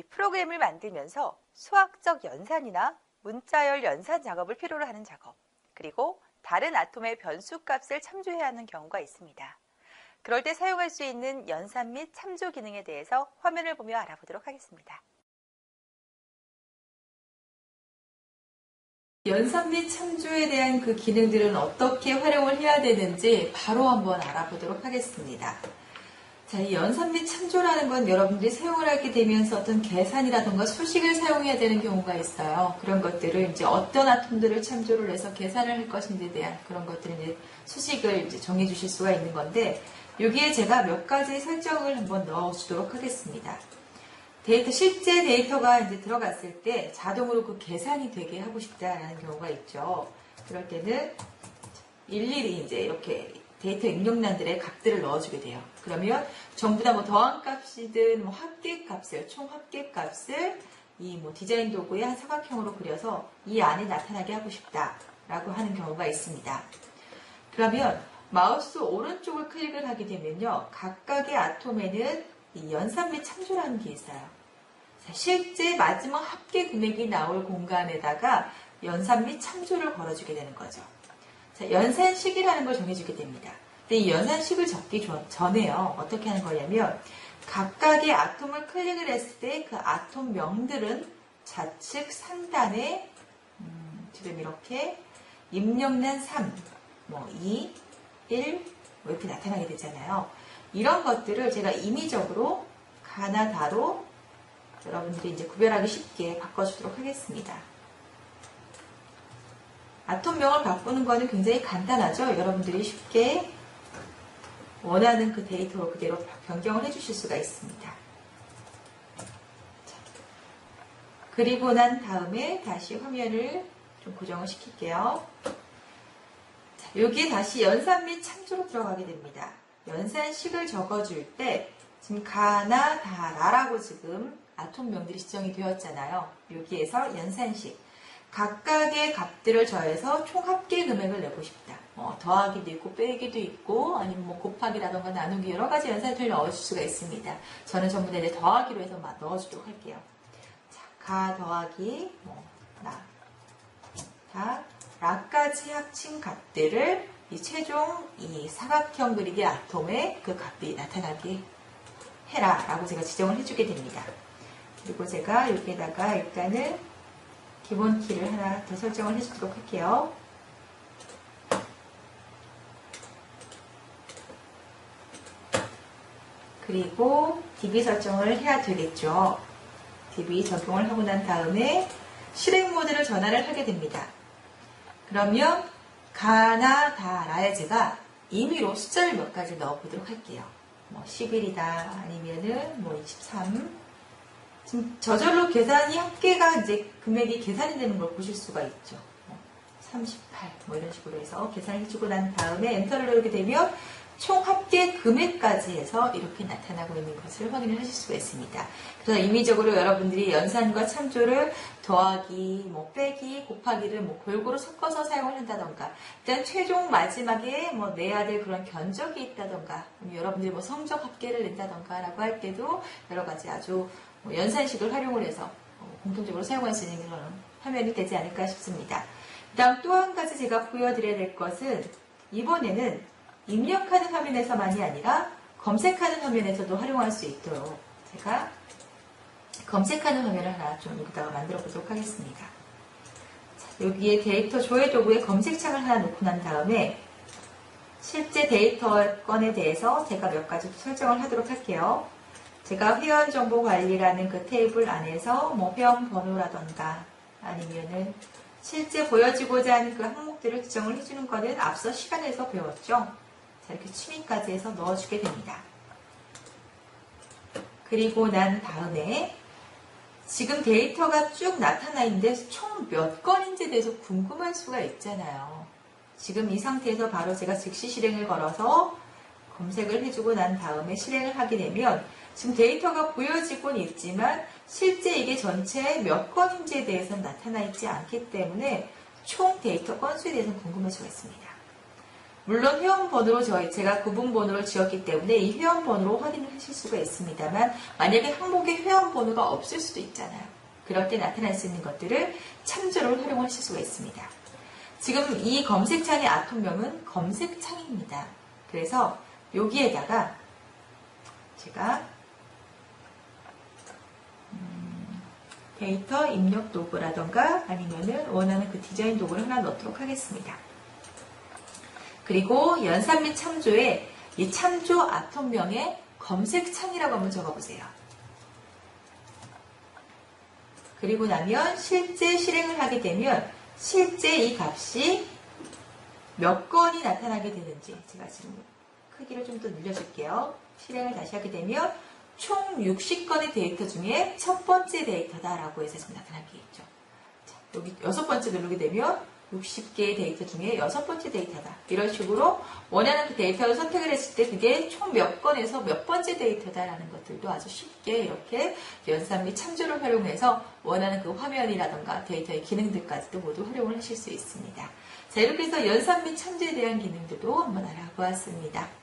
이 프로그램을 만들면서 수학적 연산이나 문자열 연산 작업을 필요로 하는 작업, 그리고 다른 아톰의 변수 값을 참조해야 하는 경우가 있습니다. 그럴 때 사용할 수 있는 연산 및 참조 기능에 대해서 화면을 보며 알아보도록 하겠습니다. 연산 및 참조에 대한 그 기능들은 어떻게 활용을 해야 되는지 바로 한번 알아보도록 하겠습니다. 자, 이 연산 및 참조라는 건 여러분들이 사용을 하게 되면서 어떤 계산이라던가 수식을 사용해야 되는 경우가 있어요. 그런 것들을 이제 어떤 아톰들을 참조를 해서 계산을 할 것인지에 대한 그런 것들을 이제 수식을 이제 정해 주실 수가 있는 건데, 여기에 제가 몇 가지 설정을 한번 넣어 주도록 하겠습니다. 데이터, 실제 데이터가 이제 들어갔을 때 자동으로 그 계산이 되게 하고 싶다라는 경우가 있죠. 그럴 때는 일일이 이제 이렇게 데이터 입력란들의 값들을 넣어주게 돼요. 그러면 전부 다 뭐 더한 값이든 뭐 합계 값을, 총 합계 값을 이 뭐 디자인 도구의 한 사각형으로 그려서 이 안에 나타나게 하고 싶다라고 하는 경우가 있습니다. 그러면 마우스 오른쪽을 클릭을 하게 되면요. 각각의 아톰에는 이 연산 및 참조라는 게 있어요. 자, 실제 마지막 합계 금액이 나올 공간에다가 연산 및 참조를 걸어주게 되는 거죠. 자, 연산식이라는 걸 정해주게 됩니다. 근데 이 연산식을 적기 전- 전에요. 어떻게 하는 거냐면 각각의 아톰을 클릭을 했을 때 그 아톰 명들은 좌측 상단에 음, 지금 이렇게 입력란 3, 뭐 2, 1, 뭐 이렇게 나타나게 되잖아요. 이런 것들을 제가 임의적으로 가나 다로 여러분들이 이제 구별하기 쉽게 바꿔주도록 하겠습니다. 아톰명을 바꾸는 거는 굉장히 간단하죠. 여러분들이 쉽게 원하는 그 데이터로 그대로 변경을 해주실 수가 있습니다. 자, 그리고 난 다음에 다시 화면을 좀 고정을 시킬게요. 자, 여기에 다시 연산 및 참조로 들어가게 됩니다. 연산식을 적어줄 때 지금 가나 다라라고 지금 아톰명들이 지정이 되었잖아요. 여기에서 연산식 각각의 값들을 더해서 총 합계 금액을 내고 싶다. 뭐 더하기도 있고 빼기도 있고 아니면 뭐 곱하기라던가 나누기 여러 가지 연산을 넣어줄 수가 있습니다. 저는 전부 다 이제 더하기로 해서 막 넣어주도록 할게요. 자, 가 더하기 뭐 나, 다, 라까지 합친 값들을 이 최종 이 사각형 그리기 아톰의 그 값이 나타나게 해라 라고 제가 지정을 해주게 됩니다. 그리고 제가 여기에다가 일단은 기본 키를 하나 더 설정을 해주도록 할게요. 그리고 DB 설정을 해야 되겠죠. DB 적용을 하고 난 다음에 실행 모드를 전환을 하게 됩니다. 그러면 가나 다라에 제가 임의로 숫자를 몇 가지 넣어보도록 할게요. 뭐 10일이다 아니면은 뭐 23. 지금 저절로 계산이 합계가 이제 금액이 계산이 되는 걸 보실 수가 있죠. 뭐 38, 뭐 이런 식으로 해서 계산을 해주고 난 다음에 엔터를 누르게 되면 총 합계 금액까지 해서 이렇게 나타나고 있는 것을 확인을 하실 수가 있습니다. 그래서 임의적으로 여러분들이 연산과 참조를 더하기, 뭐 빼기, 곱하기를 뭐 골고루 섞어서 사용을 한다던가, 일단 최종 마지막에 뭐 내야 될 그런 견적이 있다던가, 여러분들이 뭐 성적 합계를 낸다던가 라고 할 때도 여러 가지 아주 뭐 연산식을 활용을 해서 어, 공통적으로 사용할 수 있는 그런 화면이 되지 않을까 싶습니다. 그 다음 또 한 가지 제가 보여드려야 될 것은 이번에는 입력하는 화면에서만이 아니라 검색하는 화면에서도 활용할 수 있도록 제가 검색하는 화면을 하나 좀 여기다가 만들어 보도록 하겠습니다. 자, 여기에 데이터 조회 도구에 검색창을 하나 놓고 난 다음에 실제 데이터 건에 대해서 제가 몇 가지 설정을 하도록 할게요. 제가 회원 정보 관리라는 그 테이블 안에서 뭐 회원 번호라던가 아니면은 실제 보여지고자 하는 그 항목들을 지정을 해주는 거는 앞서 시간에서 배웠죠. 자, 이렇게 취미까지 해서 넣어주게 됩니다. 그리고 난 다음에 지금 데이터가 쭉 나타나 있는데 총 몇 건인지에 대해서 궁금할 수가 있잖아요. 지금 이 상태에서 바로 제가 즉시 실행을 걸어서 검색을 해주고 난 다음에 실행을 하게 되면 지금 데이터가 보여지곤 있지만 실제 이게 전체 몇 건인지에 대해서는 나타나 있지 않기 때문에 총 데이터 건수에 대해서는 수가 있습니다. 물론 회원번호로 저희 제가 구분번호를 지었기 때문에 이 회원번호로 확인을 하실 수가 있습니다만 만약에 항목에 회원번호가 없을 수도 있잖아요. 그럴 때 나타날 수 있는 것들을 참조를 활용하실 수가 있습니다. 지금 이 검색창의 아톰명은 검색창입니다. 그래서 여기에다가 제가 음, 데이터 입력 도구라던가 아니면은 원하는 그 디자인 도구를 하나 넣도록 하겠습니다. 그리고 연산 및 참조에 이 참조 아톰명의 검색창이라고 한번 적어보세요. 그리고 나면 실제 실행을 하게 되면 실제 이 값이 몇 건이 나타나게 되는지 제가 지금 크기를 좀 더 늘려줄게요. 실행을 다시 하게 되면 총 60건의 데이터 중에 첫 번째 데이터다라고 해서 지금 나타나겠죠. 자, 여기 여섯 번째 누르게 되면 60개의 데이터 중에 여섯 번째 데이터다. 이런 식으로 원하는 그 데이터를 선택을 했을 때 그게 총 몇 건에서 몇 번째 데이터다라는 것들도 아주 쉽게 이렇게 연산 및 참조를 활용해서 원하는 그 화면이라던가 데이터의 기능들까지도 모두 활용을 하실 수 있습니다. 자, 이렇게 해서 연산 및 참조에 대한 기능들도 한번 알아보았습니다.